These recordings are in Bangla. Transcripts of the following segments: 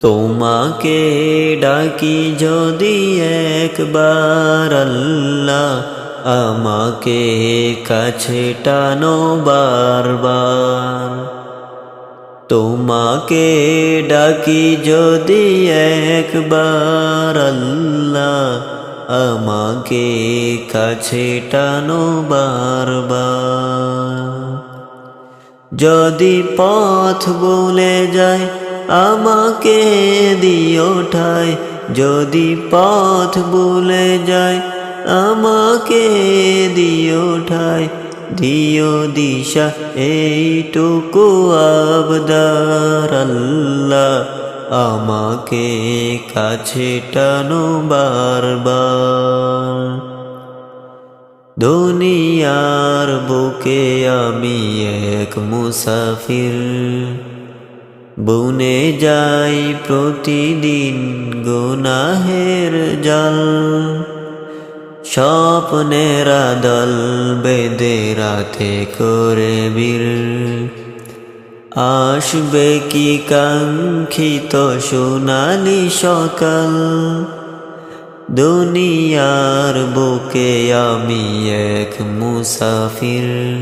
তোমাকে ডাকি যদি একবার আল্লাহ আমাকে কাছে টানো বারবার। তোমাকে ডাকি যদি একবার আল্লাহ আমাকে কাছে টানো বারবার। যদি পথ বলে যায় আমাকে দিও ঠাই, যদি পথ বলে যায় আমাকে দিও ঠাই, দিও দিশা, এইটুকু আবদার আল্লাহ আমাকে কাছে টানো বারবার। দুনিয়ার বুকে আমি এক মুসাফির। বুনে যাই প্রতিদিন গুনাহের জল। স্বপ্নেরা দল বেদে রাতে করে বীর। আসবে কি কাঙ্ক্ষিত সোনালি সকাল? দুনিয়ার বুকে আমি এক মুসাফির।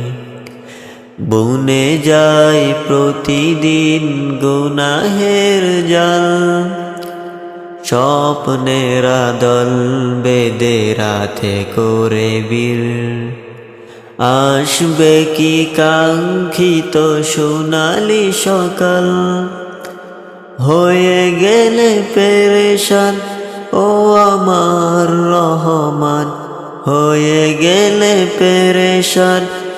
বুনে যাই প্রতিদিন গুনাহের জাল। স্বপ্নের দল বেদে রাতে করে বীর আসবে কি কাঙ্ক্ষিত সোনালি সকাল? হয়ে গেলে পেরেশান, ও আমার রহমান। হয়ে গেলে পেরেশান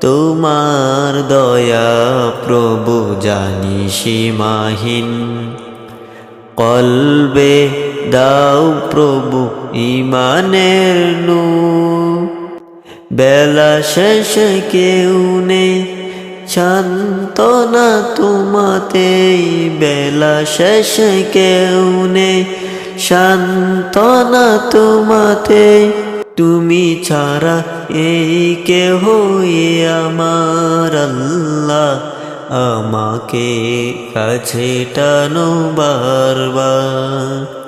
তোমার দয়া প্রভু জানি সীমাহীন। কলবে দাও প্রভু ইমানের নু বেলা শেষ কেউ নেই শান্তনা তোমাতেই। বেলা শেষ কেউ নেই শান্তনা তোমাতে তুমি ছাড়া এই কেহ আমার আল্লাহ। আমাকে কাছে টানো বারবার।